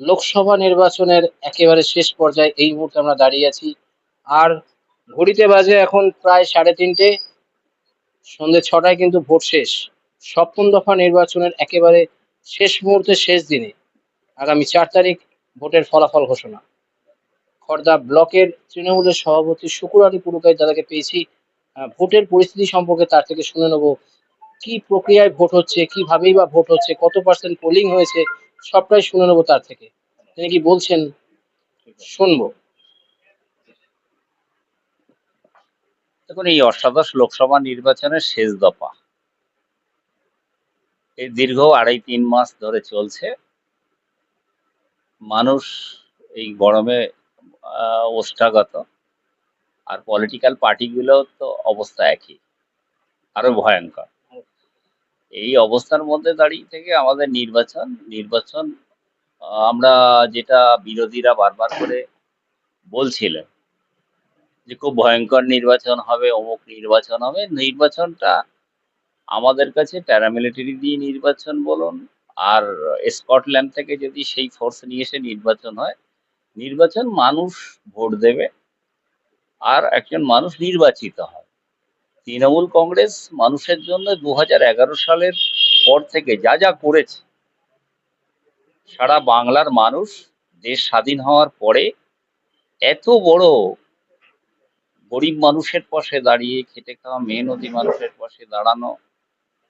লোকসভা নির্বাচনের একেবারে শেষ পর্যায়ে এই মুহূর্তে আমরা দাঁড়িয়ে আছি। আর ঘড়িতে বাজে এখন প্রায় সাড়ে তিনটে সন্ধ্যে ছটায় কিন্তু ভোট শেষ। সপ্তম দফা নির্বাচনের একেবারে শেষ মুহূর্তে শেষ দিনে আগামী চার তারিখ ভোটের ফলাফল ঘোষণা। খর্দা ব্লকের তৃণমূলের সভাপতি শুকুর আলী পুরকাই দাদাকে পেয়েছি। ভোটের পরিস্থিতি সম্পর্কে তার থেকে শুনে নেব। কি প্রক্রিয়ায় ভোট হচ্ছে, কিভাবেই বা ভোট হচ্ছে, কত পার্সেন্ট পোলিং হয়েছে সবটাই শুনে নেব তার থেকে। তিনি কি বলছেন? শুনব। দেখুন, এই অষ্টাদশ লোকসভা নির্বাচনের শেষ দফা। এই দীর্ঘ আড়াই তিন মাস ধরে চলছে। মানুষ এই গরমে ওষ্ঠাগত। আর পলিটিক্যাল পার্টিগুলো তো অবস্থা একই। আরও ভয়ঙ্কর। এই অবস্থার মধ্যে দাঁড়িয়ে থেকে আমাদের নির্বাচন নির্বাচন আমরা যেটা বিরোধীরা বারবার করে বলছিলেন যে খুব ভয়ঙ্কর নির্বাচন হবে, অমুক নির্বাচন হবে। নির্বাচনটা আমাদের কাছে প্যারামিলিটারি দিয়ে নির্বাচন বলুন আর স্কটল্যান্ড থেকে যদি সেই ফোর্স নিয়ে এসে নির্বাচন হয়, নির্বাচন মানুষ ভোট দেবে আর একজন মানুষ নির্বাচিত হয় তৃণমূল কংগ্রেস মানুষের জন্য দু সালের পর থেকে যা যা করেছে, সারা বাংলার মানুষ দেশ স্বাধীন হওয়ার পরে এত বড় গরিব মানুষের পাশে দাঁড়িয়ে, খেটে খাওয়া মেহনতি মানুষের পাশে দাঁড়ানো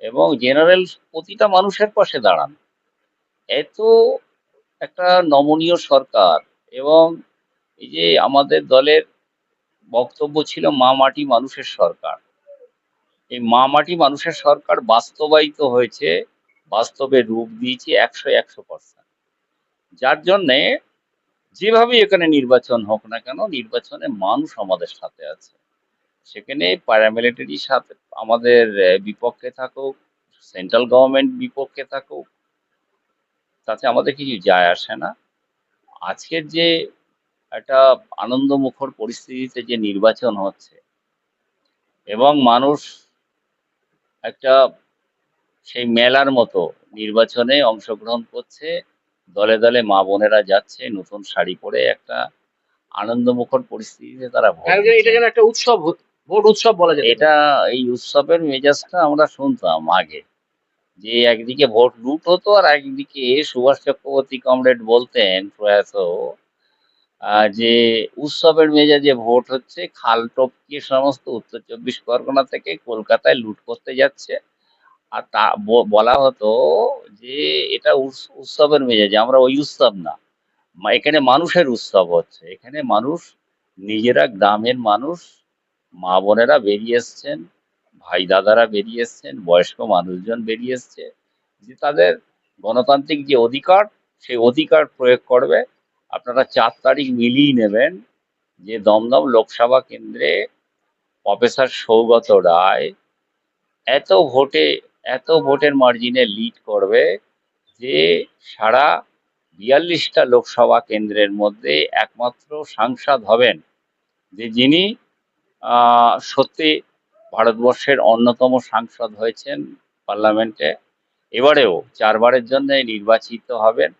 এবং জেনারেল প্রতিটা মানুষের পাশে দাঁড়ানো, এত একটা নমনীয় সরকার এবং এই যে আমাদের দলের বক্তব্য ছিল মা মাটি মানুষের সরকার। এই মা মাটি মানুষের সরকার বাস্তবায়িত হয়েছে, বাস্তবে রূপ দিয়েছে একশো একশো পার্সেন্ট যার জন্যে যেভাবে এখানে নির্বাচন হোক না কেন, নির্বাচনে মানুষ আমাদের সাথে আছে। সেখানে প্যারামিলিটারি সাথে আমাদের বিপক্ষে থাকুক সেন্ট্রাল গভর্নমেন্ট বিপক্ষে থাকুক, তাতে আমাদের কিছু যায় আসে না। আজকের যে একটা আনন্দমুখর পরিস্থিতিতে যে নির্বাচন হচ্ছে, এবং মানুষ একটা সেই মেলার মতো নির্বাচনে অংশগ্রহণ করছে। দলে দলে মা বোনেরা যাচ্ছে নতুন শাড়ি পরে একটা আনন্দমুখর পরিস্থিতিতে তারা এটা একটা উৎসব ভোট উৎসব বলা যায় এটা এই উৎসবের মেজাজটা আমরা শুনতাম আগে। যে একদিকে ভোট লুট হতো আর একদিকে সুভাষ চক্রবর্তী কমরেড বলতেন প্রয়াত যে উৎসবের মেজাজে ভোট হচ্ছে, খাল টপকিয়ে সমস্ত উত্তর চব্বিশ পরগনা থেকে কলকাতায় লুট করতে যাচ্ছে। আর তা বলা হতো যে এটা উৎস- উৎসবের মেজাজে, আমরা ওই উৎসব না। এখানে মানুষের উৎসব হচ্ছে। এখানে মানুষ, নিজেরা গ্রামের মানুষ, মা বোনেরা বেরিয়ে এসছেন, ভাই দাদারা বেরিয়ে এসছেন, বয়স্ক মানুষজন বেরিয়ে এসছে। যে তাদের গণতান্ত্রিক যে অধিকার, সেই অধিকার প্রয়োগ করবে। আপনারা চার তারিখ মিলিয়ে নেবেন যে দমদম লোকসভা কেন্দ্রে প্রফেসর সৌগত রায় এত ভোটে, এত ভোটের মার্জিনে লিড করবে যে সারা বিয়াল্লিশটা লোকসভা কেন্দ্রের মধ্যে একমাত্র সাংসদ হবেন যে যিনি সত্যি ভারতবর্ষের অন্যতম সাংসদ হয়েছেন পার্লামেন্টে। এবারেও চারবারের জন্য নির্বাচিত হবেন।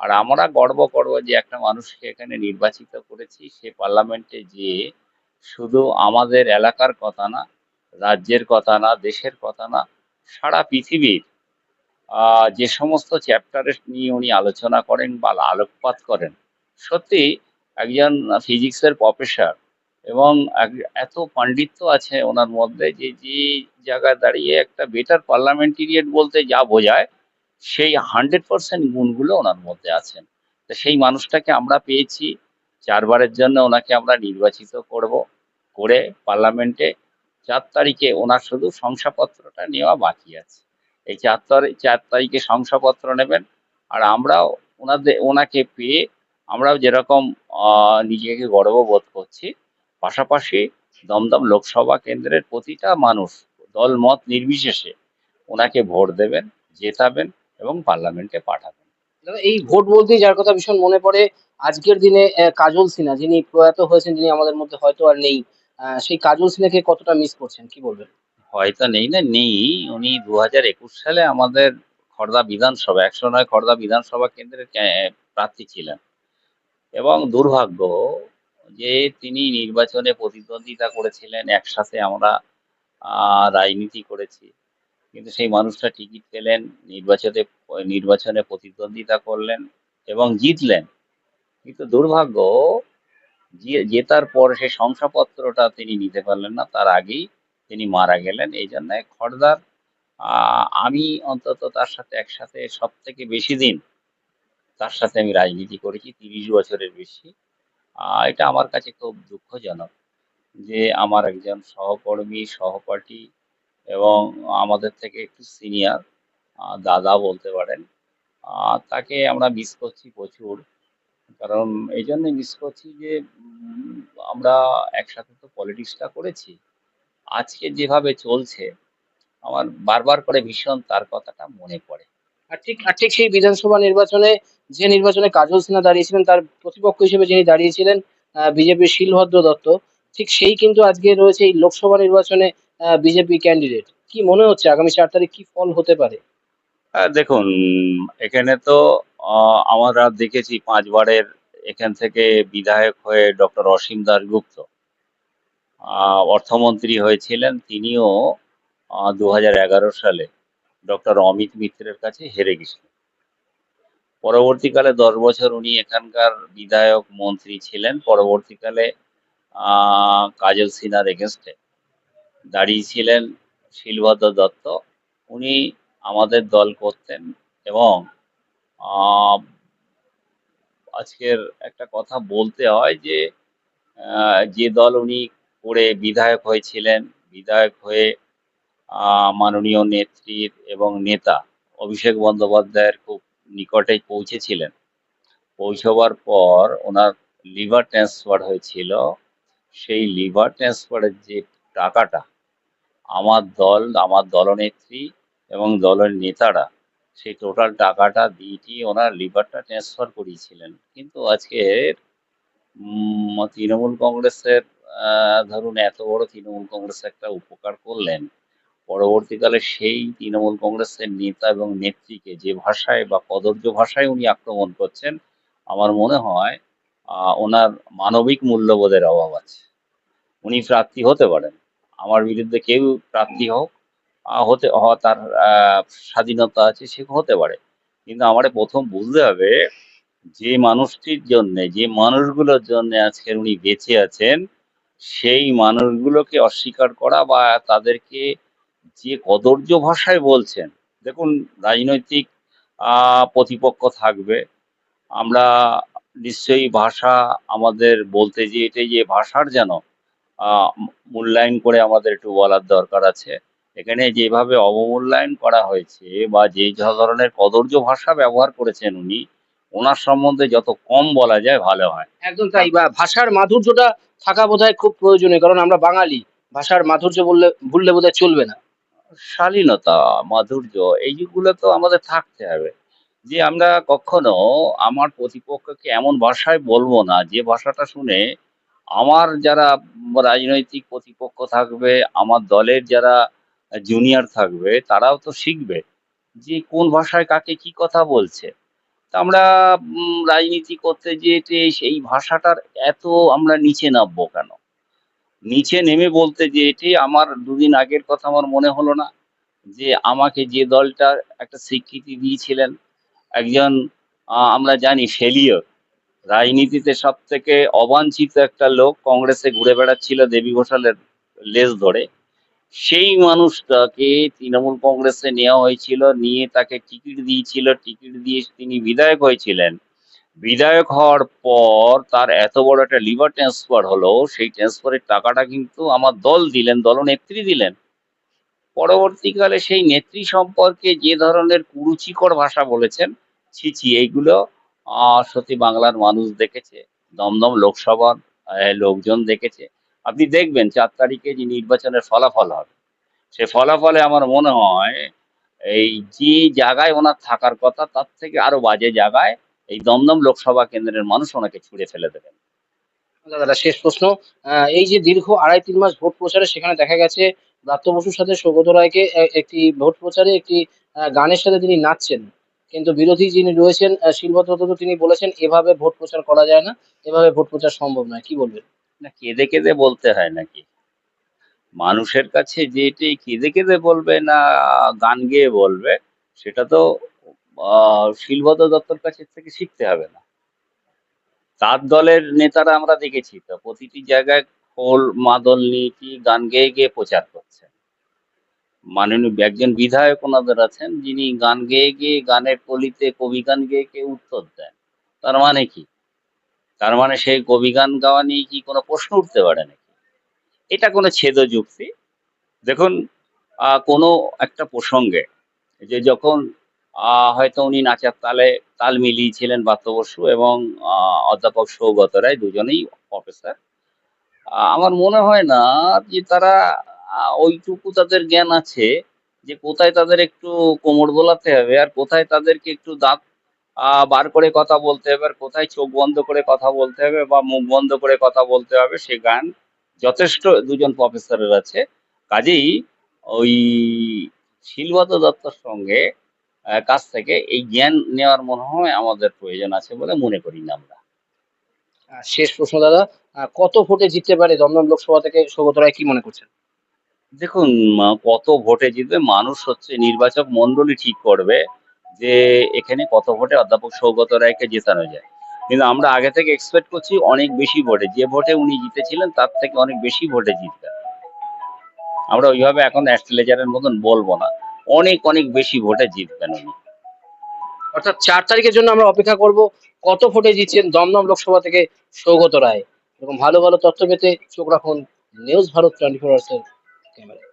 আর আমরা গর্ব করব যে একটা মানুষকে এখানে নির্বাচিত করেছি, সে পার্লামেন্টে যে শুধু আমাদের এলাকার কথা না, রাজ্যের কথা না, দেশের কথা না, সারা পৃথিবীর যে সমস্ত চ্যাপ্টারের নিয়ে উনি আলোচনা করেন বা আলোকপাত করেন, সত্যি একজন ফিজিক্সের প্রফেসর এবং এত পাণ্ডিত্য আছে ওনার মধ্যে যে যে জায়গায় দাঁড়িয়ে একটা বেটার পার্লামেন্টেরিয়েট বলতে যা বোঝায় সেই হান্ড্রেড পার্সেন্ট গুণগুলো ওনার মধ্যে আছেন। তো সেই মানুষটাকে আমরা পেয়েছি, চারবারের জন্য ওনাকে আমরা নির্বাচিত করব, করে পার্লামেন্টে চার তারিখে ওনার শুধু শংসাপত্রটা নেওয়া বাকি আছে। এই চার তারিখ চার তারিখে শংসাপত্র নেবেন আর আমরাও ওনাদের, ওনাকে পেয়ে আমরাও যেরকম নিজেকে গর্ববোধ করছি, পাশাপাশি দমদম লোকসভা কেন্দ্রের প্রতিটা মানুষ দল মত নির্বিশেষে ওনাকে ভোট দেবেন, জেতাবেন এবং পার্লামেন্টে পাঠাবেন। এই ভোট বলতেই যার কথা ভীষণ মনে পড়ে আজকের দিনে কাজল সিনহা যিনি প্রয়াত হয়েছেন যিনি আমাদের মধ্যে হয়তো আর নেই সেই কাজল সিনহাকে কতটা মিস করছেন কি বলবেন? হয়তো নেই না নেই। উনি দু হাজার একুশ সালে আমাদের খড়দা বিধানসভা একশো নয় খড়দা বিধানসভা কেন্দ্রের প্রার্থী ছিলেন। এবং দুর্ভাগ্য যে তিনি নির্বাচনে প্রতিদ্বন্দ্বিতা করেছিলেন একসাথে আমরা আহ, রাজনীতি করেছি। কিন্তু সেই মানুষটা টিকিট পেলেন নির্বাচনে নির্বাচনে প্রতিদ্বন্দ্বিতা করলেন এবং জিতলেন। কিন্তু দুর্ভাগ্য জেতার পর সেই শংসাপত্রটা তিনি নিতে পারলেন না তার আগেই তিনি মারা গেলেন। এই জন্য খড়দার আহ, আমি অন্তত তার সাথে একসাথে সব থেকে বেশি দিন তার সাথে আমি রাজনীতি করেছি তিরিশ বছরের বেশি। এটা আমার কাছে খুব দুঃখজনক যে আমার একজন সহকর্মী সহপাঠী এবং আমাদের থেকে একটু সিনিয়র দাদা বলতে পারেন। তাকে আমরা মিস করছি প্রচুর। কারণ এই জন্যে মিস করছি যে আমরা একসাথে তো পলিটিক্সটা করেছি। আজকে যেভাবে চলছে, আমার বারবার করে ভীষণ তার কথাটা মনে পড়ে। আর ঠিক আর ঠিক সেই বিধানসভা নির্বাচনে, যে নির্বাচনে কাজল সিনহা দাঁড়িয়েছিলেন, তার প্রতিপক্ষ হিসেবে যিনি দাঁড়িয়েছিলেন বিজেপির শিলভদ্র দত্ত, ঠিক সেই কিন্তু আজকে রয়েছে এই লোকসভা নির্বাচনে বিজেপি ক্যান্ডিডেট কি মনে হচ্ছে, আগামী চার তারিখ কি ফল হতে পারে? দেখুন, এখানে তো আমরা দেখেছি পাঁচবারের এখান থেকে বিধায়ক হয়ে ডক্টর অসীম দাশগুপ্ত। অর্থমন্ত্রী হয়েছিলেন, তিনিও দু হাজার এগারো সালে ডক্টর অমিত মিত্রের কাছে হেরে গেছিলেন। পরবর্তীকালে দশ বছর উনি এখানকার বিধায়ক মন্ত্রী ছিলেন, পরবর্তীকালে কাজল সিনহার এগেনস্টে দাঁড়িয়েছিলেন শিলভদ্র দত্ত। উনি আমাদের দল করতেন এবং আজকের একটা কথা বলতে হয় যে যে দল উনি করে বিধায়ক হয়েছিলেন, বিধায়ক হয়ে মাননীয় নেত্রীর এবং নেতা অভিষেক বন্দ্যোপাধ্যায়ের খুব নিকটে পৌঁছেছিলেন। পৌঁছবার পর ওনার লিভার ট্রান্সফার হয়েছিল। সেই লিভার ট্রান্সফারের যে টাকাটা আমার দল, আমার দলনেত্রী এবং দলের নেতারা সেই টোটাল টাকাটা দিয়ে ওনার লিভারটা ট্রান্সফার করিয়েছিলেন। কিন্তু আজকে তৃণমূল কংগ্রেসের ধরুন এত বড় তৃণমূল কংগ্রেস একটা উপকার করলেন, পরবর্তীকালে সেই তৃণমূল কংগ্রেসের নেতা এবং নেত্রীকে যে ভাষায় বা কদর্য ভাষায় উনি আক্রমণ করছেন, আমার মনে হয় ওনার মানবিক মূল্যবোধের অভাব আছে। উনি প্রার্থী হতে পারেন। আমার বিরুদ্ধে কেউ প্রার্থী হোক হতে হওয়া তার স্বাধীনতা আছে, সে হতে পারে। কিন্তু আমার প্রথম বুঝতে হবে যে মানুষটির জন্য, যে মানুষগুলোর জন্য আজকে উনি বেঁচে আছেন, সেই মানুষগুলোকে অস্বীকার করা বা তাদেরকে যে কদর্য ভাষায় বলছেন, দেখুন রাজনৈতিক প্রতিপক্ষ থাকবে। আমরা নিশ্চয়ই ভাষা আমাদের বলতে যে, এটাই যে ভাষার যেন মূল্যায়ন করে আমাদের একটু বলার দরকার আছে। এখানে যেভাবে অবমূল্যায়ন করা হয়েছে বা যে ধরনের কদর্য ভাষা ব্যবহার করেছেন উনি ওনার সম্বন্ধে যত কম বলা যায় ভালো হয়। একদম তাই বা ভাষার মাধুর্যটা থাকা বোধহয় খুব প্রয়োজনীয় কারণ আমরা বাঙালি ভাষার মাধুর্য বললে ভুললে বোধহয় চলবে না। শালীনতা মাধুর্য এইগুলো তো আমাদের থাকতে হবে। যে আমরা কখনো আমার প্রতিপক্ষকে এমন ভাষায় বলব না যে ভাষাটা শুনে আমার যারা রাজনৈতিক প্রতিপক্ষ থাকবে, আমার দলের যারা জুনিয়র থাকবে, তারাও তো শিখবে যে কোন ভাষায় কাকে কি কথা বলছে। তা আমরা রাজনীতি করতে যেতে সেই ভাষাটার এত আমরা নিচে নামবো কেন? নিচে নেমে বলতে যে এটি আমার দুদিন আগের কথা আমার মনে হলো না যে আমাকে যে দলটা একটা স্বীকৃতি দিয়েছিলেন, একজন আমরা জানি ফেলিওর রাজনীতিতে সব থেকে অবাঞ্ছিত একটা লোক কংগ্রেসে ঘুরে বেড়াচ্ছিল দেবী ঘোষালের লেজ ধরে। সেই মানুষটাকে তৃণমূল কংগ্রেসে নেওয়া হয়েছিল, নিয়ে তাকে টিকিট দিয়েছিল, টিকিট দিয়ে তিনি বিধায়ক হয়েছিলেন। বিধায়ক হওয়ার পর তার এত বড় একটা লিভার ট্রান্সফার হলো, সেই ট্রান্সফারের টাকাটা কিন্তু আমার দল দিলেন, দলনেত্রী দিলেন। পরবর্তীকালে সেই নেত্রী সম্পর্কে যে ধরনের কুরুচিকর ভাষা বলেছেন, ছি ছি, এইগুলো সত্যি বাংলার মানুষ দেখেছে, দমদম লোকসভার লোকজন দেখেছে। আপনি দেখবেন চার তারিখে যে নির্বাচনের ফলাফল হবে, সে ফলাফলে আমার মনে হয়, এই যে জায়গায় ওনার থাকার কথা, তার থেকে আরও বাজে জায়গায় এই দমদম লোকসভা কেন্দ্রের মানুষ ওনাকে ছুঁড়ে ফেলে দেবেন। দাদা, শেষ প্রশ্ন। এই যে দীর্ঘ আড়াই তিন মাস ভোট প্রচারে সেখানে দেখা গেছে ব্রাত্য বসুর সাথে সৌগত রায়কে একটি ভোট প্রচারে একটি গানের সাথে তিনি নাচছেন। কিন্তু বিরোধী যিনি রয়েছেন শিলভদ্র দত্ত তিনি বলেছেন, এভাবে ভোট প্রচার করা যায় না, এভাবে ভোট প্রচার সম্ভব নয়। কি বলবেন? না, কেঁদে কেঁদে বলতে হয় নাকি? মানুষের কাছে যেটি কেঁদে কেঁদে বলবে না, গান গেয়ে বলবে, সেটা তো শিলভদ্র দত্তর কাছে থেকে শিখতে হবে না। তার দলের নেতারা আমরা দেখেছি, তো প্রতিটি জায়গায় খোল মাদল নীতি গান গেয়ে গিয়ে প্রচার করছেন মাননীয় একজন বিধায়ক ওনাদের আছেন, যিনি গান গেয়ে গিয়ে গানের কলিতে কবি গান গেয়ে গিয়ে উত্তর দেন। তার মানে কি? তার মানে সেই কবি গান গাওয়া নিয়ে কি কোনো প্রশ্ন উঠতে পারে নাকি? এটা কোনো ছেদ যুক্তি? দেখুন কোনো একটা প্রসঙ্গে যে যখন হয়তো উনি নাচার তালে, তাল মিলিয়েছিলেন বাত্য বসু এবং অধ্যাপক সৌগত রায় দুজনেই প্রফেসর আমার মনে হয় না যে তারা ওইটুকু তাদের জ্ঞান আছে যে কোথায় তাদের একটু কোমর দোলাতে হবে আর কোথায় তাদেরকে একটু দাঁত বার করে কথা বলতে হবে আর কোথায় চোখ বন্ধ করে কথা বলতে হবে বা মুখ বন্ধ করে কথা বলতে হবে সে গান যথেষ্ট দুজন প্রফেসরের আছে। কাজেই ওই শিলবত দত্তর সঙ্গে কাছ থেকে এই জ্ঞান নেওয়ার মনে হয় আমাদের প্রয়োজন আছে বলে মনে করি না আমরা। শেষ প্রশ্ন দাদা কত ভোটে জিততে পারে দমদম লোকসভা থেকে? সৌগত রায়, কি মনে করছেন? দেখুন কত ভোটে জিতবে, মানুষ হচ্ছে নির্বাচক মন্ডলী ঠিক করবে যে এখানে কত ভোটে অধ্যাপক সৌগত রায়কে জেতানো যায়। কিন্তু আমরা আগে থেকে এক্সপেক্ট করছি অনেক বেশি ভোটে। যে ভোটে উনি জিতেছিলেন, তার থেকে অনেক বেশি ভোটে জিতবেন। আমরা ওইভাবে এখন অ্যাস্ট্রেলেজারের মতন বলব না। অনেক অনেক বেশি ভোটে জিতবেন উনি। অর্থাৎ চার তারিখের জন্য আমরা অপেক্ষা করব কত ভোটে জিতছেন দমদম লোকসভা থেকে সৌগত রায়। এরকম ভালো ভালো তথ্য পেতে চোখ রাখুন নিউজ ভারত টোয়েন্টি ফোর আওয়ার্সের camera